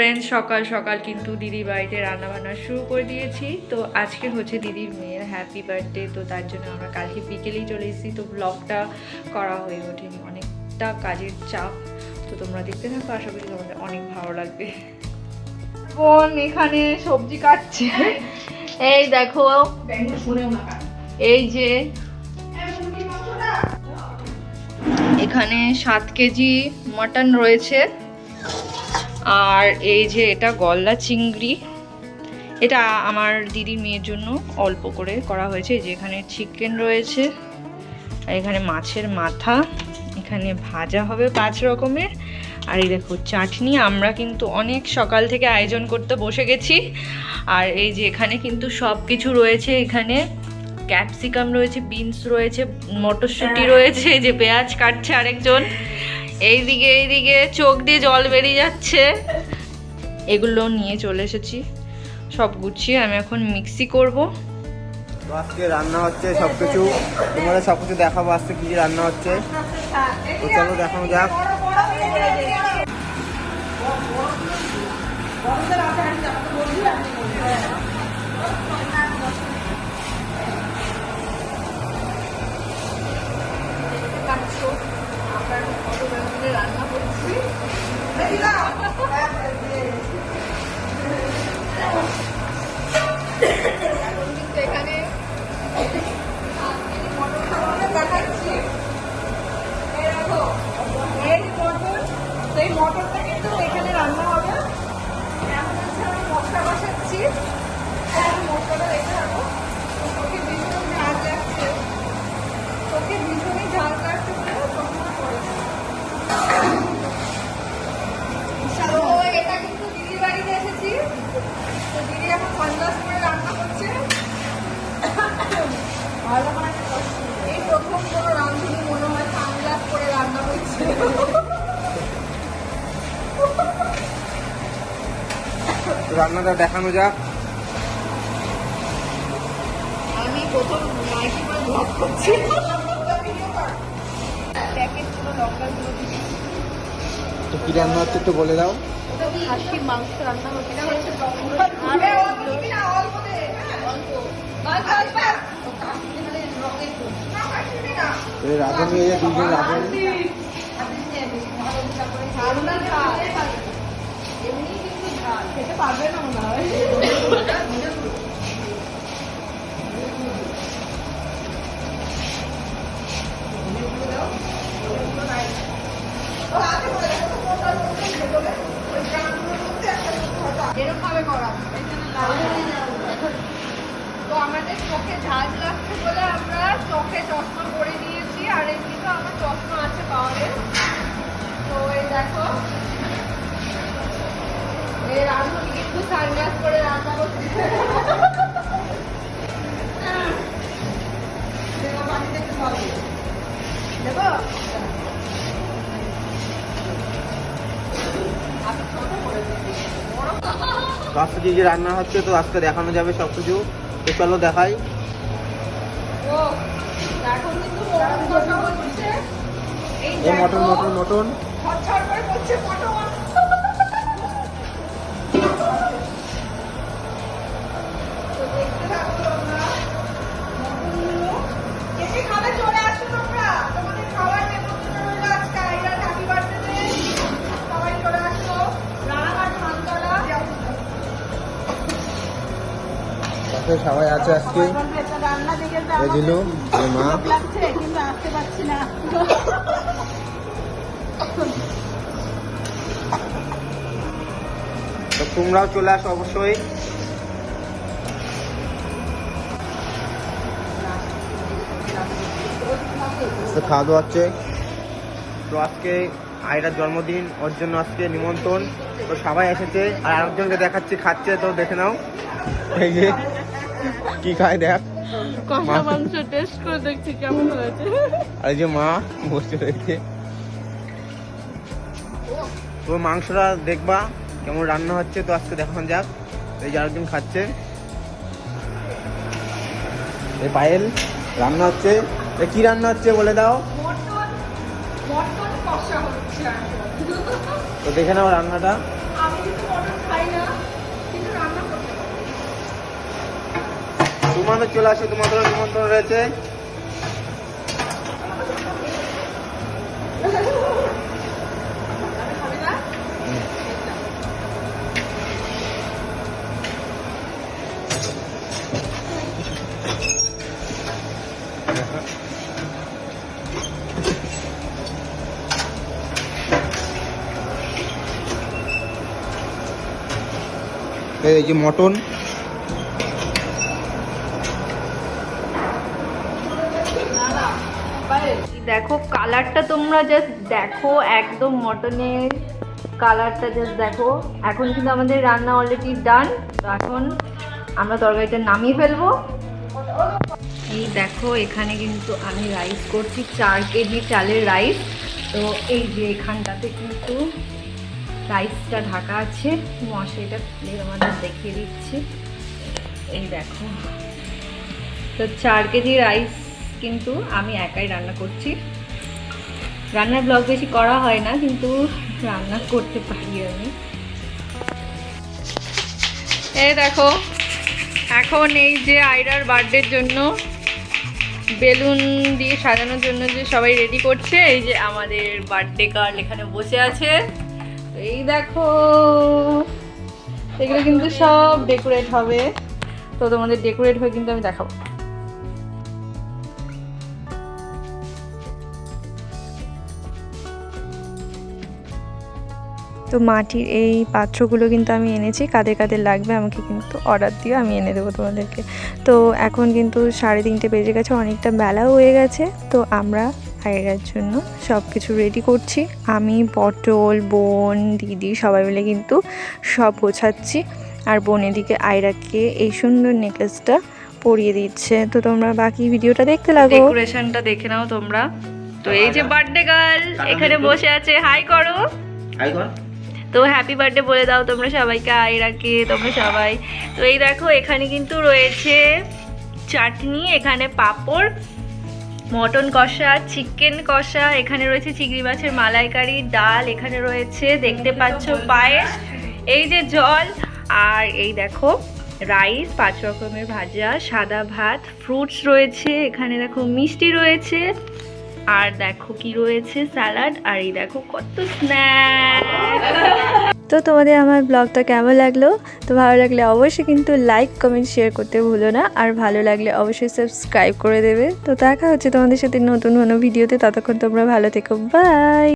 Friends সকাল সকাল কিন্তু দিদির বাড়িতে রান্না বান্না শুরু করে দিয়েছি। তো আজকে হচ্ছে দিদির মেয়ের হ্যাপি বার্থডে তো তার জন্য আমরা কালকে বিকেলেই চলে এসেছি। তো ব্লগটা করা হয়ে ওঠেনি, অনেকটা কাজের চাপ। তো তোমরা দেখতে থাকো, আশা করি তোমাদের অনেক ভালো লাগবে। বোন এখানে সবজি কাটছে। এই দেখো, এই যে এখানে সাত কেজি মটন রয়েছে। আর এই যে এটা গলদা চিংড়ি এটা আমার দিদির মেয়ের জন্য অল্প করে করা হয়েছে। এই যে এখানে চিকেন রয়েছে আর এখানে মাছের মাথা এখানে ভাজা হবে পাঁচ রকমের। আর এই দেখো চাটনি আমরা কিন্তু অনেক সকাল থেকে আয়োজন করতে বসে গেছি। আর এই যে এখানে কিন্তু সব কিছু রয়েছে এখানে। ক্যাপসিকাম রয়েছে বিনস রয়েছে মটরশুঁটি রয়েছে যে পেঁয়াজ কাটছে আরেকজন। এইদিকে এইদিকে চোখ দিয়ে জল বেরিয়ে যাচ্ছে। এগুলো নিয়ে চলে এসেছি। সব গুছিয়ে আমি এখন মিক্সি করব। আজকে রান্না হচ্ছে সব সবকিছু। তোমাদের সবকিছু দেখাবো আজকে কি রান্না হচ্ছে। তো চলো দেখানো যাক। রান্নাটা দেখানো যাক। আমি প্রথম নাইটি করে ব্লগ করছি। প্যাকেট পুরো লঙ্কাগুলো দিচ্ছি তো কি রান্না হচ্ছে একটু বলে দাও। খাসির মাংস রান্না হচ্ছে? এটা হচ্ছে রাঁধুনি দুজন রাঁধুনি। পারবে না মনে হয়। এরকম করা তো আমাদের চোখে ঝাঁজ লাগছে বলে আমরা চোখে চশমা পরে নিয়েছি আর এমনিতেও আমার চশমা আছে পাওয়ারের তো এই দেখো এই রান্নাটি কিন্তু সানগ্লাস করে রান্না করছে দেবো পানিতে একটু হবে দেবো আমি ছোট করে দিচ্ছি বড় তো যে রান্না হচ্ছে তো আজকে দেখানো যাবে সব কিছু তো চলো দেখাই। Mutton mutton mutton. পাশে সবাই আছে আজকে। মা। তো তোমরাও চলে আসো অবশ্যই। খাওয়া দাওয়া হচ্ছে। তো আজকে আয়রার জন্মদিন, ওর জন্য আজকে নিমন্ত্রণ। তো সবাই এসেছে, আর আরেকজনকে দেখাচ্ছি, খাচ্ছে, তো দেখে নাও। কি খায় দেখ? কষা মাংস টেস্ট করে দেখছি কেমন হয়েছে। আর যে মা বসে রয়েছে। তো মাংসটা দেখবা কেমন রান্না হচ্ছে তো আজকে দেখানো যাক। এই যে আরেকজন খাচ্ছে। এই পায়েল রান্না হচ্ছে। এ কি রান্না হচ্ছে বলে দাও। তো দেখে নাও রান্নাটা আমি কিন্তু মটন তোমাদের চলে আসো তোমাদের নিমন্ত্রণ রয়েছে। এই যে মটন। দেখো কালারটা তোমরা জাস্ট দেখো, একদম মটনের কালারটা জাস্ট দেখো। এখন কিন্তু আমাদের রান্না অলরেডি ডান তো এখন আমরা তরকারিটা নামিয়ে ফেলব। এই দেখো, এখানে কিন্তু আমি রাইস করছি, চার কেজি চালের রাইস তো এই যে এখানটাতে কিন্তু রাইসটা ঢাকা আছে, মশাইটা খুলে আমাদের দেখিয়ে দিচ্ছি। এই দেখো, তো চার কেজি রাইস কিন্তু আমি একাই রান্না করছি। রান্নার ব্লগ বেশি করা হয় না, কিন্তু রান্না করতে পারি আমি। এই দেখো, এখন এই যে আয়রার বার্থডের জন্য বেলুন দিয়ে সাজানোর জন্য যে সবাই রেডি করছে, এই যে আমাদের বার্থডে গার্ল এখানে বসে আছে। এই দেখো, এগুলো কিন্তু সব ডেকোরেট হবে। তো তোমাদের ডেকোরেট হয়ে কিন্তু আমি দেখাবো। তো মাটির এই পাত্রগুলো কিন্তু আমি এনেছি কাদের কাদের লাগবে আমাকে কিন্তু অর্ডার দিও আমি এনে দেবো তোমাদেরকে। তো এখন কিন্তু সাড়ে তিনটে বেজে গেছে অনেকটা বেলাও হয়ে গেছে তো আমরা আয়রার জন্য সব কিছু রেডি করছি। আমি পটল বোন দিদি সবাই মিলে কিন্তু সব গোছাচ্ছি আর বোন এদিকে আয়রাকে এই সুন্দর নেকলেসটা পরিয়ে দিচ্ছে। তো তোমরা বাকি ভিডিওটা দেখতে লাগো। ডেকোরেশনটা দেখে নাও তোমরা। তো এই যে বার্থডে গার্ল এখানে বসে আছে হাই করো। আই কর। তো হ্যাপি বার্থডে বলে দাও তোমরা সবাইকে আয়রাকে তোমরা সবাই। তো এই দেখো, এখানে কিন্তু রয়েছে চাটনি, এখানে পাঁপড়, মটন কষা চিকেন কষা, এখানে রয়েছে চিংড়ি মাছের মালাইকারি, ডাল, এখানে রয়েছে দেখতে পাচ্ছ পায়েস, এই যে জল, আর এই দেখো রাইস, পাঁচ রকমের ভাজা, সাদা ভাত ফ্রুটস রয়েছে, এখানে দেখো মিষ্টি রয়েছে। আর দেখো কি রয়েছে স্যালাড, আর এই দেখো কত স্ন্যাক তো তোমাদের আমার ব্লগটা কেমন লাগল? তো ভালো লাগলে অবশ্যই কিন্তু লাইক কমেন্ট শেয়ার করতে ভুলো না। আর ভালো লাগলে অবশ্যই সাবস্ক্রাইব করে দেবে। তো দেখা হচ্ছে তোমাদের সাথে নতুন কোনো ভিডিওতে ততক্ষণ তোমরা ভালো থেকো। বাই